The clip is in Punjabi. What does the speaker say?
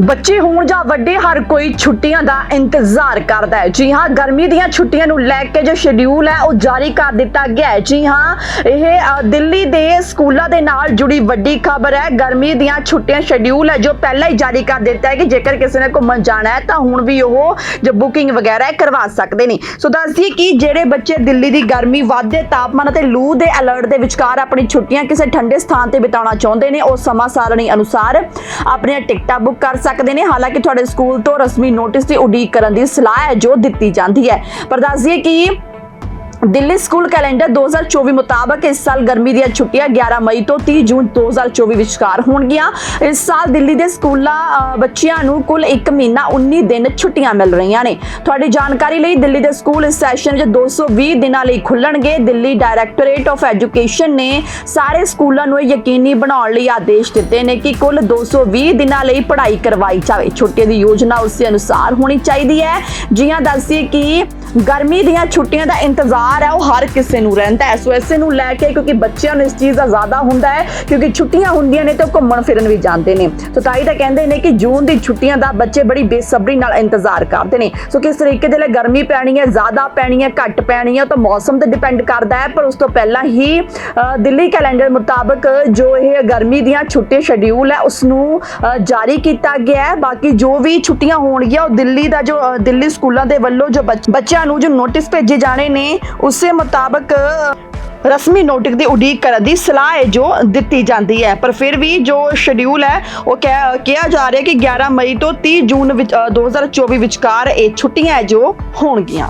ਬੱਚੇ ਹੋਣ ਜਾਂ ਵੱਡੇ, ਹਰ ਕੋਈ ਛੁੱਟੀਆਂ ਦਾ ਇੰਤਜ਼ਾਰ ਕਰਦਾ ਹੈ। ਜੀ ਹਾਂ, ਗਰਮੀ ਦੀਆਂ ਛੁੱਟੀਆਂ ਨੂੰ ਲੈ ਕੇ ਜੋ ਸ਼ਡਿਊਲ ਹੈ, ਉਹ ਜਾਰੀ ਕਰ ਦਿੱਤਾ ਗਿਆ ਹੈ। ਜੀ ਹਾਂ, ਇਹ ਦਿੱਲੀ ਦੇ ਸਕੂਲਾਂ ਦੇ ਨਾਲ ਜੁੜੀ ਵੱਡੀ ਖਬਰ ਹੈ। ਗਰਮੀ ਦੀਆਂ ਛੁੱਟੀਆਂ ਸ਼ਡਿਊਲ ਹੈ, ਜੋ ਪਹਿਲਾਂ ਹੀ ਜਾਰੀ ਕਰ ਦਿੱਤਾ ਹੈ ਕਿ ਜੇਕਰ ਕਿਸੇ ਨੇ ਘੁੰਮਣ ਜਾਣਾ ਹੈ, ਤਾਂ ਹੁਣ ਵੀ ਉਹ ਜੋ ਬੁਕਿੰਗ ਵਗੈਰਾ ਕਰਵਾ ਸਕਦੇ ਨੇ। ਸੋ ਦੱਸ ਦਈਏ ਕਿ ਜਿਹੜੇ ਬੱਚੇ ਦਿੱਲੀ ਦੀ ਗਰਮੀ, ਵਾਧੇ ਤਾਪਮਾਨ ਅਤੇ ਲੂ ਦੇ ਅਲਰਟ ਦੇ ਵਿਚਕਾਰ ਆਪਣੀ ਛੁੱਟੀਆਂ ਕਿਸੇ ਠੰਡੇ ਸਥਾਨ ਤੇ ਬਿਤਾਉਣਾ ਚਾਹੁੰਦੇ ਨੇ, ਉਹ ਸਮਾਂ ਸਾਰਣੀ ਅਨੁਸਾਰ ਆਪਣੀਆਂ ਟਿਕਟਾਂ ਬੁੱਕ ਕਰ ਸਕਦੇ ਨੇ। ਹਾਲਾਂਕਿ ਤੁਹਾਡੇ ਸਕੂਲ ਤੋਂ ਰਸਮੀ ਨੋਟਿਸ ਦੀ ਉਡੀਕ ਕਰਨ ਦੀ ਸਲਾਹ ਹੈ, ਜੋ ਦਿੱਤੀ ਜਾਂਦੀ ਹੈ। ਪਰ ਦੱਸ ਦਈਏ ਕਿ ਦਿੱਲੀ ਸਕੂਲ ਕੈਲੰਡਰ 2024 ਮੁਤਾਬਕ ਇਸ ਸਾਲ ਗਰਮੀ ਦੀਆਂ ਛੁੱਟੀਆਂ 11 ਮਈ ਤੋਂ 30 ਜੂਨ 2024 ਵਿਚਕਾਰ ਹੋਣਗੀਆਂ। ਇਸ ਸਾਲ ਦਿੱਲੀ ਦੇ ਸਕੂਲਾਂ ਬੱਚਿਆਂ ਨੂੰ ਕੁੱਲ 1 ਮਹੀਨਾ 19 ਦਿਨ ਛੁੱਟੀਆਂ ਮਿਲ ਰਹੀਆਂ ਨੇ। ਤੁਹਾਡੀ ਜਾਣਕਾਰੀ ਲਈ ਦਿੱਲੀ ਦੇ ਸਕੂਲ ਇਸ ਸੈਸ਼ਨ 'ਚ 220 ਦਿਨਾਂ ਲਈ ਖੁੱਲਣਗੇ। ਦਿੱਲੀ ਡਾਇਰੈਕਟੋਰੇਟ ਆਫ ਐਜੂਕੇਸ਼ਨ ਨੇ ਸਾਰੇ ਸਕੂਲਾਂ ਨੂੰ ਇਹ ਯਕੀਨੀ ਬਣਾਉਣ ਲਈ ਆਦੇਸ਼ ਦਿੱਤੇ ਨੇ ਕਿ ਕੁੱਲ 220 ਦਿਨਾਂ ਲਈ ਪੜ੍ਹਾਈ ਕਰਵਾਈ ਜਾਵੇ। ਛੁੱਟੀਆਂ ਦੀ ਯੋਜਨਾ ਉਸ ਅਨੁਸਾਰ ਹੋਣੀ ਚਾਹੀਦੀ ਹੈ। ਜੀਆਂ ਦੱਸਦੀ ਕਿ ਗਰਮੀ ਦੀਆਂ ਛੁੱਟੀਆਂ ਦਾ ਇੰਤਜ਼ਾਰ ਹੈ, ਉਹ ਹਰ ਕਿਸੇ ਨੂੰ ਰਹਿੰਦਾ ਹੈ। ਸੋ ਇਸੇ ਨੂੰ ਲੈ ਕੇ ਕਿਉਂਕਿ ਬੱਚਿਆਂ ਨੂੰ ਇਸ ਚੀਜ਼ ਦਾ ਜ਼ਿਆਦਾ ਹੁੰਦਾ ਹੈ, ਕਿਉਂਕਿ ਛੁੱਟੀਆਂ ਹੁੰਦੀਆਂ ਨੇ ਤੇ ਉਹ ਘੁੰਮਣ ਫਿਰਨ ਵੀ ਜਾਂਦੇ ਨੇ। ਸੋ ਤਾਂ ਹੀ ਤਾਂ ਕਹਿੰਦੇ ਨੇ ਕਿ ਜੂਨ ਦੀ ਛੁੱਟੀਆਂ ਦਾ ਬੱਚੇ ਬੜੀ ਬੇਸਬਰੀ ਨਾਲ ਇੰਤਜ਼ਾਰ ਕਰਦੇ ਨੇ। ਸੋ ਕਿਸ ਤਰੀਕੇ ਦੇ ਲਈ ਗਰਮੀ ਪੈਣੀ ਹੈ, ਜ਼ਿਆਦਾ ਪੈਣੀ ਹੈ, ਘੱਟ ਪੈਣੀ ਹੈ ਤਾਂ ਮੌਸਮ ਤੇ ਡਿਪੈਂਡ ਕਰਦਾ ਹੈ। ਪਰ ਉਸ ਤੋਂ ਪਹਿਲਾਂ ਹੀ ਦਿੱਲੀ ਕੈਲੰਡਰ ਮੁਤਾਬਕ ਜੋ ਇਹ ਗਰਮੀ ਦੀਆਂ ਛੁੱਟੀਆਂ ਸ਼ਡਿਊਲ ਹੈ ਉਸ ਨੂੰ ਜਾਰੀ ਕੀਤਾ ਗਿਆ ਹੈ। ਬਾਕੀ ਜੋ ਵੀ ਛੁੱਟੀਆਂ ਹੋਣਗੀਆਂ, ਉਹ ਦਿੱਲੀ ਦਾ ਜੋ ਦਿੱਲੀ ਸਕੂਲਾਂ ਦੇ ਵੱਲੋਂ ਜੋ ਬੱਚਿਆਂ ਬੱਚਿਆਂ ਨੂੰ ਜੋ ਨੋਟਿਸ ਭੇਜੇ ਜਾਣੇ ਨੇ ਉਸੇ ਮੁਤਾਬਕ ਰਸਮੀ ਨੋਟਿਸ ਦੀ ਉਡੀਕ ਕਰਨ ਦੀ ਸਲਾਹ ਹੈ ਜੋ ਦਿੱਤੀ ਜਾਂਦੀ ਹੈ। ਪਰ ਫਿਰ ਵੀ ਜੋ ਸ਼ਡਿਊਲ ਹੈ ਉਹ ਕਹਿ- ਕਿਹਾ ਜਾ ਰਿਹਾ ਕਿ 11 ਮਈ ਤੋਂ 30 ਜੂਨ ਵਿੱਚ ਅ, 2024 ਵਿਚਕਾਰ ਇਹ ਛੁੱਟੀਆਂ ਹੈ ਜੋ ਹੋਣਗੀਆਂ।